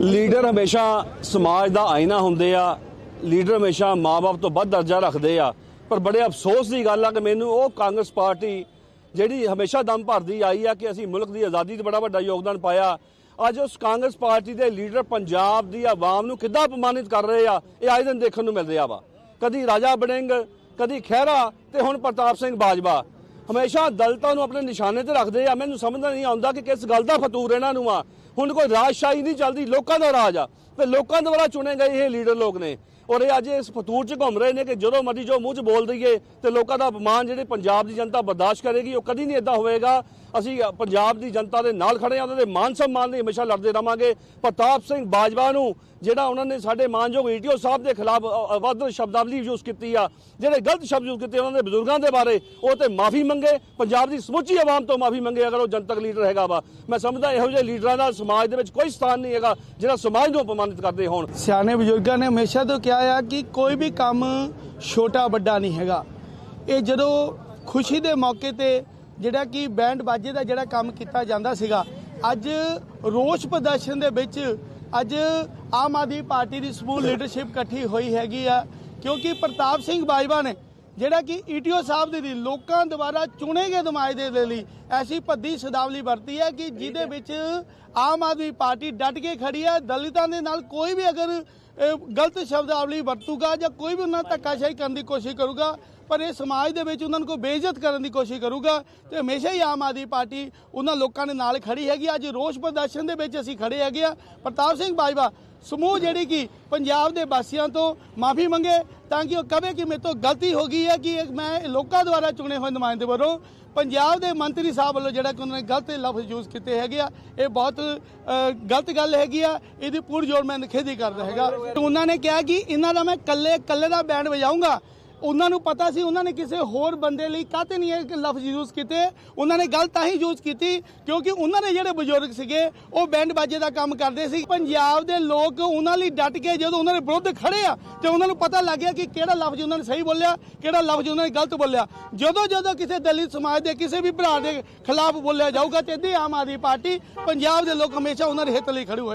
Leader ਹਮੇਸ਼ਾ ਸਮਾਜ ਦਾ ਆਇਨਾ ਹੁੰਦੇ ਆ, ਲੀਡਰ ਹਮੇਸ਼ਾ ਮਾਪੇ ਤੋਂ ਵੱਧ ਦਰਜਾ ਰੱਖਦੇ ਆ। ਪਰ ਬੜੇ ਅਫਸੋਸ ਦੀ ਗੱਲ ਆ ਕਿ ਮੈਨੂੰ ਉਹ ਕਾਂਗਰਸ ਪਾਰਟੀ ਜਿਹੜੀ ਹਮੇਸ਼ਾ ਦਮ ਭਰਦੀ ਆਈ ਆ ਕਿ ਅਸੀਂ ਮੁਲਕ ਦੀ ਆਜ਼ਾਦੀ 'ਚ ਬੜਾ ਵੱਡਾ ਯੋਗਦਾਨ ਪਾਇਆ। ਅੱਜ ਉਸ ਕਾਂਗਰਸ ਪਾਰਟੀ ਦੇ ਲੀਡਰ ਪੰਜਾਬ ਦੀ ਆਵਾਮ ਨੂੰ ਕਿੱਦਾਂ ਅਪਮਾਨਿਤ ਕਰ ਰਹੇ ਆ, ਇਹ ਆਏ ਦਿਨ ਦੇਖਣ ਨੂੰ ਮਿਲ ਰਿਹਾ ਵਾ। ਕਦੀ ਰਾਜਾ ਬੜਿੰਗ ਕਦੀ ਖਹਿਰਾ ਤੇ ਹੁਣ ਪ੍ਰਤਾਪ ਸਿੰਘ ਬਾਜਵਾ। ਹਮੇਸ਼ਾ ਦਲਤਾਂ ਨੂੰ ਆਪਣੇ ਨਿਸ਼ਾਨੇ ਤੇ ਰੱਖਦੇ ਆ। ਮੈਨੂੰ ਸਮਝ ਨਹੀਂ ਆਉਂਦਾ ਕਿ ਕਿਸ ਗੱਲ ਦਾ ਫਤੂਰ ਇਹਨਾਂ ਨੂੰ ਆ। ਹੁਣ ਕੋਈ ਰਾਜਸ਼ਾਹੀ ਨਹੀਂ ਚੱਲਦੀ, ਲੋਕਾਂ ਦਾ ਰਾਜ ਆ। ਤੇ ਲੋਕਾਂ ਦੁਆਰਾ ਚੁਣੇ ਗਏ ਇਹ ਲੀਡਰ ਲੋਕ ਨੇ। ਔਰ ਇਹ ਅੱਜ ਇਸ ਫਤੂਰ 'ਚ ਘੁੰਮ ਰਹੇ ਨੇ ਕਿ ਜਦੋਂ ਮਰਜ਼ੀ ਜੋ ਮੂੰਹ 'ਚ ਬੋਲ ਦਈਏ ਤੇ ਲੋਕਾਂ ਦਾ ਅਪਮਾਨ ਜਿਹੜੇ ਪੰਜਾਬ ਦੀ ਜਨਤਾ ਬਰਦਾਸ਼ਤ ਕਰੇਗੀ, ਉਹ ਕਦੀ ਨਹੀਂ ਇਦਾਂ ਹੋਵੇਗਾ। ਅਸੀਂ ਪੰਜਾਬ ਦੀ ਜਨਤਾ ਦੇ ਨਾਲ ਖੜੇ ਆ ਉਹਨਾਂ ਦੇ ਮਾਨ ਸਨਮਾਨ ਲਈ ਹਮੇਸ਼ਾ ਲੜਦੇ ਰਵਾਂਗੇ ਪ੍ਰਤਾਪ ਸਿੰਘ ਬਾਜਵਾ ਨੂੰ ਜਿਹੜਾ ਉਹਨਾਂ ਨੇ ਸਾਡੇ ਮਾਨਯੋਗ ਈਟੀਓ ਸਾਹਿਬ ਦੇ ਖਿਲਾਫ ਅ, ਸ਼ਬਦਾਵਲੀ ਯੂਜ਼ ਕੀਤੀ ਆ ਜਿਹੜੇ ਗਲਤ ਸ਼ਬਦ ਯੂਜ਼ ਕੀਤੇ ਉਹਨਾਂ ਦੇ ਬਜ਼ੁਰਗਾਂ ਦੇ ਬਾਰੇ ਉਹ ਤੇ ਮਾਫੀ ਮੰਗੇ ਪੰਜਾਬ ਦੀ ਸਮੁੱਚੀ ਆਵਾਮ ਤੋਂ ਮਾਫੀ ਮੰਗੇ ਅਗਰ ਉਹ ਜਨਤਕ ਲੀਡਰ ਹੈਗਾ ਵਾ। ਮੈਂ ਸਮਝਦਾ ਇਹੋ ਜਿਹੇ ਲੀਡਰਾਂ ਦਾ ਸਮਾਜ ਦੇ ਵਿੱਚ ਕੋਈ ਸਥਾਨ ਨਹੀਂ ਹੈਗਾ ਜਿਹੜਾ ਸਮਾਜ ਨੂੰ ਅਪਮਾਨਿਤ ਕਰਦੇ ਹੋਣ। ਸਿਆਣੇ ਬਜ਼ੁਰਗਾਂ ਨੇ ਹਮੇਸ਼ਾ ਤੋਂ ਕਿਹਾ ਆ ਕਿ ਕੋਈ ਵੀ ਕੰਮ ਛੋਟਾ ਵੱਡਾ ਨਹੀਂ ਹੈਗਾ। ਇਹ ਜਦੋਂ ਖੁਸ਼ੀ ਦੇ ਮੌਕੇ ਤੇ ਜਿਹੜਾ ਕਿ ਬੈਂਡ ਬਾਜੇ ਦਾ ਜਿਹੜਾ ਕੰਮ ਕੀਤਾ ਜਾਂਦਾ ਸੀਗਾ ਅੱਜ ਰੋਸ ਪ੍ਰਦਰਸ਼ਨ ਦੇ ਵਿੱਚ ਅੱਜ ਆਮ ਆਦਮੀ ਪਾਰਟੀ ਦੀ ਸਮੂਹ ਲੀਡਰਸ਼ਿਪ ਇਕੱਠੀ ਹੋਈ ਹੈਗੀ ਆ ਕਿਉਂਕਿ ਪ੍ਰਤਾਪ ਸਿੰਘ ਬਾਜਵਾ ਨੇ ਜਿਹੜਾ ਕਿ ਈਟੀਓ ਸਾਹਿਬ ਦੇ ਲਈ ਲੋਕਾਂ ਦੁਆਰਾ ਚੁਣੇ ਗਏ ਨੁਮਾਇੰਦੇ ਦੇ ਲਈ ਐਸੀ ਭੱਦੀ ਸ਼ਬਦਾਵਲੀ ਵਰਤੀ ਹੈ ਕਿ ਜਿਹਦੇ ਵਿੱਚ ਆਮ ਆਦਮੀ ਪਾਰਟੀ ਡਟ ਕੇ ਖੜੀ ਹੈ ਦਲਿਤਾਂ ਦੇ ਨਾਲ ਕੋਈ ਵੀ ਅਗਰ ਅਹ, ਗਲਤ ਸ਼ਬਦਾਵਲੀ ਵਰਤੂਗਾ ਜਾਂ ਕੋਈ ਵੀ ਉਹਨਾਂ ਨਾਲ ਧੱਕਾਸ਼ਾਹੀ ਕਰਨ ਦੀ ਕੋਸ਼ਿਸ਼ ਕਰੂਗਾ ਪਰ ਇਹ ਸਮਾਜ ਦੇ ਵਿੱਚ ਉਹਨਾਂ ਨੂੰ ਕੋਈ ਬੇਇੱਜ਼ਤ ਕਰਨ ਦੀ ਕੋਸ਼ਿਸ਼ ਕਰੂਗਾ ਤੇ ਹਮੇਸ਼ਾ ਹੀ ਆਮ ਆਦਮੀ ਪਾਰਟੀ ਉਹਨਾਂ ਲੋਕਾਂ ਦੇ ਨਾਲ ਖੜੀ ਹੈਗੀ ਅੱਜ ਰੋਸ ਪ੍ਰਦਰਸ਼ਨ ਦੇ ਵਿੱਚ ਅਸੀਂ ਖੜੇ ਹੈਗੇ ਆ। ਪ੍ਰਤਾਪ ਸਿੰਘ ਬਾਜਵਾ, ਸਮੂਹ ਜਿਹੜੀ ਕਿ ਪੰਜਾਬ ਦੇ ਵਾਸੀਆਂ ਤੋਂ ਮਾਫੀ ਮੰਗੇ ਤਾਂ ਕਿ ਉਹ ਕਹੇ ਕਿ ਮੇਰੇ ਤੋਂ ਗਲਤੀ ਹੋ ਗਈ ਹੈ ਕਿ ਮੈਂ ਲੋਕਾਂ ਦੁਆਰਾ ਚੁਣੇ ਹੋਏ ਨੁਮਾਇੰਦੇ ਵੱਲੋਂ ਪੰਜਾਬ ਦੇ ਮੰਤਰੀ ਸਾਹਿਬ ਵੱਲੋਂ ਜਿਹੜਾ ਕਿ ਉਹਨਾਂ ਨੇ ਗਲਤ ਲਫ਼ਜ਼ ਯੂਜ਼ ਕੀਤੇ ਹੈਗੇ ਆ, ਇਹ ਬਹੁਤ ਗਲਤ ਗੱਲ ਹੈਗੀ ਆ। ਇਹਦੀ ਪੂਰੀ ਜੋੜ ਮੈਂ ਨਿਖੇਧੀ ਕਰਦਾ ਹੈਗਾ। ਤੇ ਉਹਨਾਂ ਨੇ ਕਿਹਾ ਕਿ ਇਹਨਾਂ ਦਾ ਮੈਂ ਕੱਲੇ ਕੱਲੇ ਦਾ ਬੈਂਡ ਵਜਾਊਂਗਾ। ਉਹਨਾਂ ਨੂੰ ਪਤਾ ਸੀ, ਉਹਨਾਂ ਨੇ ਕਿਸੇ ਹੋਰ ਬੰਦੇ ਲਈ ਕਾਹਤੇ ਨਹੀਂ ਇਹ ਲਫ਼ਜ਼ ਯੂਜ਼ ਕੀਤੇ। ਉਹਨਾਂ ਨੇ ਗੱਲ ਤਾਂ ਹੀ ਯੂਜ਼ ਕੀਤੀ, ਕਿਉਂਕਿ ਉਹਨਾਂ ਦੇ ਜਿਹੜੇ ਬਜ਼ੁਰਗ ਸੀਗੇ, ਉਹ ਬੈਂਡ ਬਾਜੇ ਦਾ ਕੰਮ ਕਰਦੇ ਸੀ। ਪੰਜਾਬ ਦੇ ਲੋਕ ਉਹਨਾਂ ਲਈ ਡਟ ਕੇ ਜਦੋਂ ਉਹਨਾਂ ਦੇ ਵਿਰੁੱਧ ਖੜੇ ਆ, ਤੇ ਉਹਨਾਂ ਨੂੰ ਪਤਾ ਲੱਗ ਗਿਆ ਕਿ ਕਿਹੜਾ ਲਫ਼ਜ਼ ਉਹਨਾਂ ਨੇ ਸਹੀ ਬੋਲਿਆ, ਕਿਹੜਾ ਲਫ਼ਜ਼ ਉਹਨਾਂ ਨੇ ਗਲਤ ਬੋਲਿਆ। ਜਦੋਂ ਜਦੋਂ ਕਿਸੇ ਦਲਿਤ ਸਮਾਜ ਦੇ, ਕਿਸੇ ਵੀ ਭਰਾ ਦੇ ਖਿਲਾਫ ਬੋਲਿਆ ਜਾਊਗਾ, ਤੇ ਇਹਦੀ ਆਮ ਆਦਮੀ ਪਾਰਟੀ ਪੰਜਾਬ ਦੇ ਲੋਕ ਹਮੇਸ਼ਾ ਉਹਨਾਂ ਦੇ ਹਿੱਤ ਲਈ ਖੜੇ